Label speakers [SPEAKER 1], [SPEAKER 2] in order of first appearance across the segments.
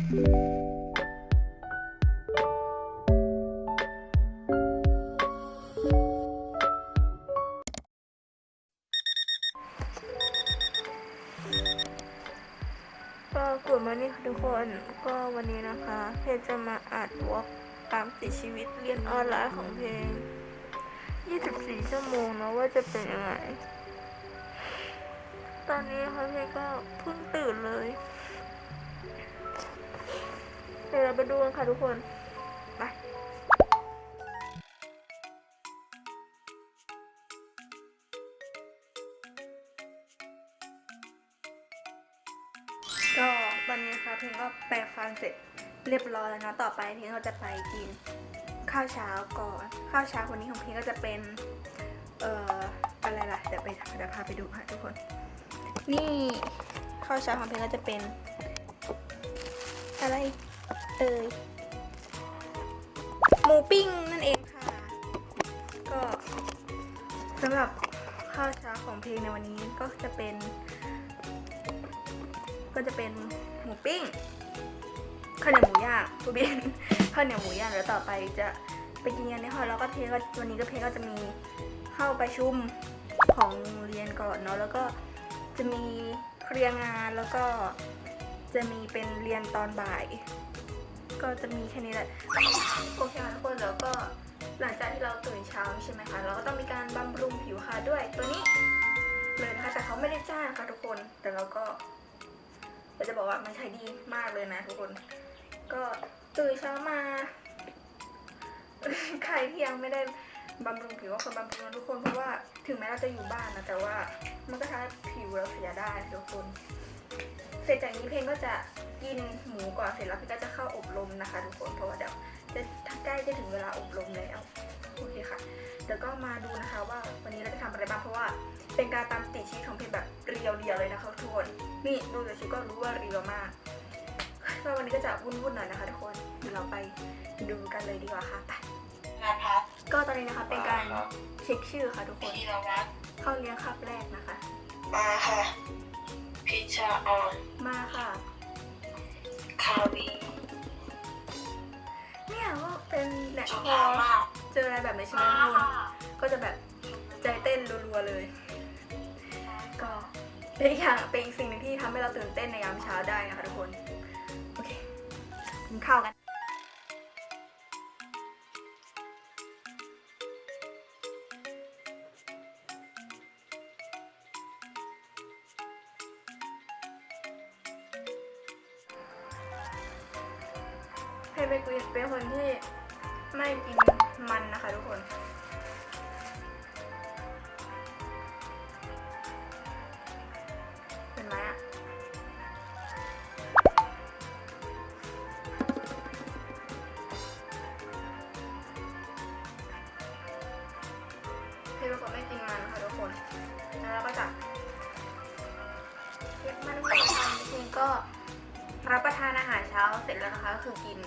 [SPEAKER 1] ก็กดมานี่ค่ะทุกคนก็วันนี้นะคะ เพจจะมาอัดวอล์กตามติดชีวิตเรียนออนไลน์ของเพลง 24 ชั่วโมงนะว่าจะเป็นยังไง ตอนนี้นะคะเพลงก็เพิ่งตื่นเลย เดี๋ยวเราไปดูกันค่ะทุกคน ไป ก็วันนี้นะคะเพลงก็แปรงฟันเสร็จเรียบร้อยแล้วนะ ต่อไปเพลงก็จะไปกินข้าวเช้าก่อน ข้าวเช้าวันนี้ของเพลงก็จะเป็น เอ่อ อะไรล่ะ เดี๋ยวไปเดี๋ยวพาไปดูค่ะทุกคน นี่ข้าวเช้าของเพลงก็จะเป็นอะไร เอ่ยหมูปิ้งนั่นเองค่ะ ก็สำหรับข้าวเช้าของเพลงในวันนี้ก็จะเป็น ก็จะเป็นหมูปิ้งข้าวเหนียวหมูย่างผู้บินข้าวเหนียวหมูย่างแล้วต่อไปจะไปกินกันในหอแล้วก็เพลงก็วันนี้ก็เพลงก็จะมีเข้าประชุมของโรงเรียนก่อนเนาะแล้วก็จะมีเคลียร์งานแล้วก็จะมีเป็นเรียนตอนบ่าย ก็จะมีแค่นี้แหละโอเคค่ะทุกคนแล้วก็หลังจากที่เราตื่นเช้าใช่ไหมคะเราก็ต้องมีการบำรุงผิวค่ะด้วยตัวนี้เลยนะคะแต่เขาไม่ได้จ้างค่ะทุกคน แต่เราก็เราจะบอกว่ามันใช้ดีมากเลยนะทุกคน ก็ตื่นเช้ามาใครที่ยังไม่ได้บำรุงผิวก็ควรบำรุงนทุกคนเพราะว่าถึงแม้เราจะอยู่บ้านนะแต่ว่ามันก็ทำให้ผิวเราเสียได้ทุกคน เสร็จจากนี้เพลงก็จะกินหมูก่อนเสร็จแล้วเพลงก็จะเข้าอบรมนะคะทุกคนเพราะว่าเดี๋ยวจะใกล้จะถึงเวลาอบรมแล้วโอเคค่ะเดี๋ยวก็มาดูนะคะว่าวันนี้เราจะทำอะไรบ้างเพราะว่าเป็นการตามติดชีวิตของเพลงแบบเรียวๆเลยนะคะทุกคนนี่ดูจากชุดก็รู้ว่าเรียวมากก็วันนี้ก็จะวุ่นๆหน่อยนะคะทุกคนเดี๋ยวเราไปดูกันเลยดีกว่าค่ะไป
[SPEAKER 2] นภัส
[SPEAKER 1] ก็ตอนนี้นะคะเป็นการเช็คชื่อค่ะทุกคน
[SPEAKER 2] ธีรวัตร
[SPEAKER 1] เข้าเลี้ยงคับแรกนะคะ
[SPEAKER 2] มาค่ะ พิชาออน
[SPEAKER 1] มาค่ะ
[SPEAKER 2] คาวี
[SPEAKER 1] เนี่ยก็เป็นแหละ
[SPEAKER 2] สุ
[SPEAKER 1] พอ
[SPEAKER 2] ภาพมาก
[SPEAKER 1] เจออะไรแบบนี้ใช่ไหมทุกคนก็จะแบบใจเต้นรัวๆเลย ก็เป็นอีกอย่างเป็นอีกสิ่งหนึ่งที่ทำให้เราตื่นเต้นในยามเช้าได้นะคะทุกคน โอเคกินข้าวกัน ให้ไปกุยเป็นคนที่ไม่กินมันนะคะทุกคนเห็นไหมอะให้เป็นคนไม่กินมันนะคะทุกคน แล้วเราก็จะเก็บมันไว้ทำจริงๆก็ รับประทานอาหารเช้าเสร็จแล้วนะคะก็คือกิน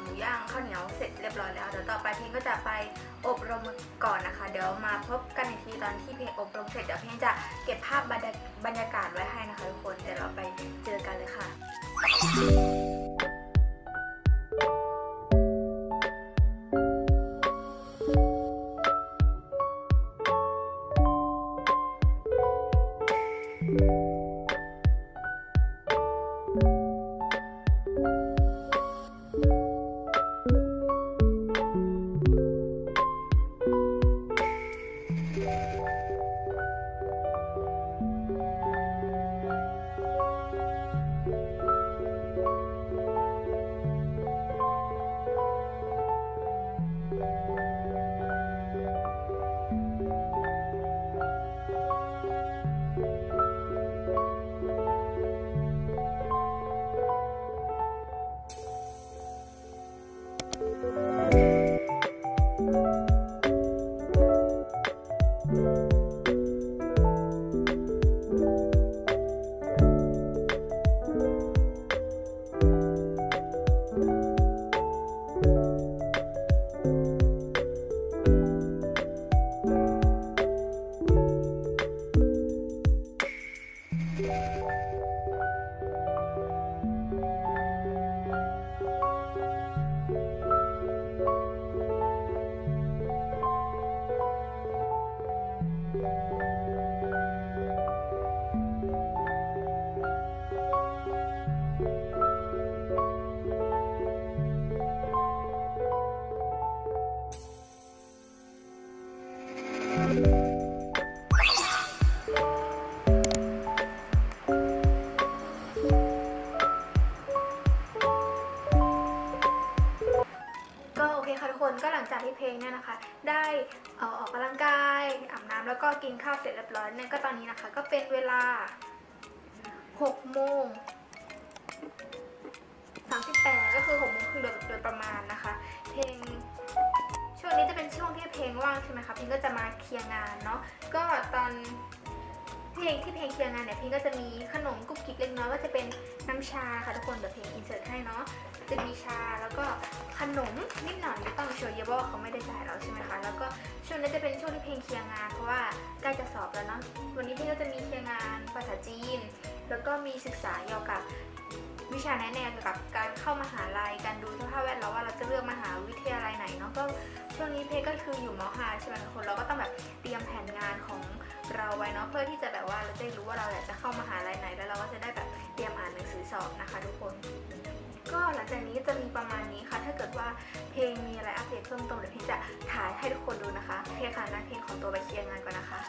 [SPEAKER 1] หมูย่างข้าวเหนียวเสร็จเรียบร้อยแล้วเดี๋ยวต่อไปเพลงก็จะไปอบรมก่อนนะคะ เดี๋ยวมาพบกันอีกทีตอนที่เพงอบรมเสร็จเดี๋ยวเพลงจะเก็บภาพบรรยาบรรยากาศไว้ให้นะคะทุกคน Thank you. แล้วก็กินข้าวเสร็จเรียบร้อยเนี่ยก็ตอนนี้นะคะ ก็เป็นเวลา6โมง38ก็คือ6โมงครึ่งโดยโดยประมาณนะคะ เพลงช่วงนี้จะเป็นช่วงที่เพลงว่างใช่ไหมคะเพลงก็จะมาเคลียร์งานเนาะก็ตอนเพลงที่เพลงเคลียร์งานเนี่ยเพลงก็จะมีขนมกุ๊กกิ๊กเล็กน้อยก็จะเป็นน้ำชาค่ะทุกคนเดี๋ยวเพลงอินเสิร์ตให้เนาะ จะมีชาแล้วก็ขนมนิดหน่อยไม่ต้องโชว์เยอะเพราะว่าเขาไม่ได้จ่ายเราใช่ไหมคะ แล้วก็ช่วงนี้จะเป็นช่วงที่เพลงเคลียร์งานเพราะว่าใกล้จะสอบแล้วเนาะวันนี้เพลงก็จะมีเคลียร์งานภาษาจีน แล้วก็มีศึกษาเกี่ยวกับวิชาแนะแนวเกี่ยวกับการเข้ามหาลัยการดูสภาพแวดล้อมว่าเราจะเลือกมหาวิทยาลัยไหนเนาะก็ช่วงนี้เพก็คืออยู่มหาใช่ไหมทุกคนเราก็ต้องแบบเตรียมแผนงานของเราไว้เนาะเพื่อที่จะแบบว่าเราจะได้รู้ว่าเราอยากจะเข้ามหาลัยไหน แล้วเราก็จะได้แบบเตรียมอ่านหนังสือสอบนะคะ ทุกคน หลังจากนี้จะมีประมาณนี้ค่ะ ถ้าเกิดว่าเพลงมีอะไรอัปเดตเพิ่มเติมเดี๋ยวพี่จะถ่ายให้ทุกคนดูนะคะโอเคค่ะนักเพลงของตัวไปเคลียร์งานก่อนนะคะ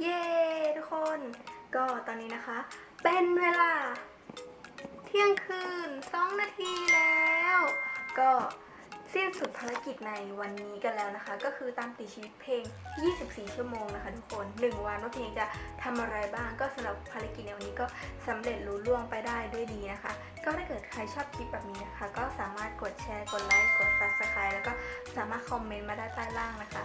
[SPEAKER 1] เย้ทุกคน ก็ตอนนี้นะคะ เป็นเวลา เที่ยงคืน 2 นาทีแล้ว ก็สิ้นสุดภารกิจในวันนี้กันแล้วนะคะ ก็คือตามติชีวิตเพลง 24 ชั่วโมงนะคะทุกคน 1 วันว่าเพลงจะทำอะไรบ้างก็สำหรับภารกิจในวันนี้ก็สำเร็จรุ่ล่วงไปได้ด้วยดีนะคะ ก็ถ้าเกิดใครชอบคลิปแบบนี้นะคะ ก็สามารถกดแชร์ กดไลค์ กด subscribe แล้วก็สามารถคอมเมนต์มาได้ใต้ล่างนะคะ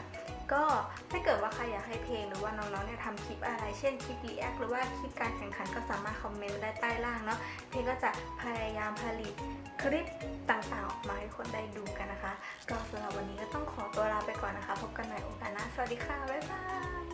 [SPEAKER 1] ก็ถ้าเกิดว่าใครอยากให้เพลงหรือว่าน้องๆเนี่ยทำคลิปอะไร เช่นคลิปรีแอคหรือว่าคลิปการแข่งขันก็สามารถคอมเมนต์ได้ใต้ล่างเนาะเพลงก็จะพยายามผลิตคลิปต่างๆออกมาให้คนได้ดูกันนะคะ ก็สำหรับวันนี้ก็ต้องขอตัวลาไปก่อนนะคะ พบกันใหม่โอกาสหน้าสวัสดีค่ะ บ๊ายบาย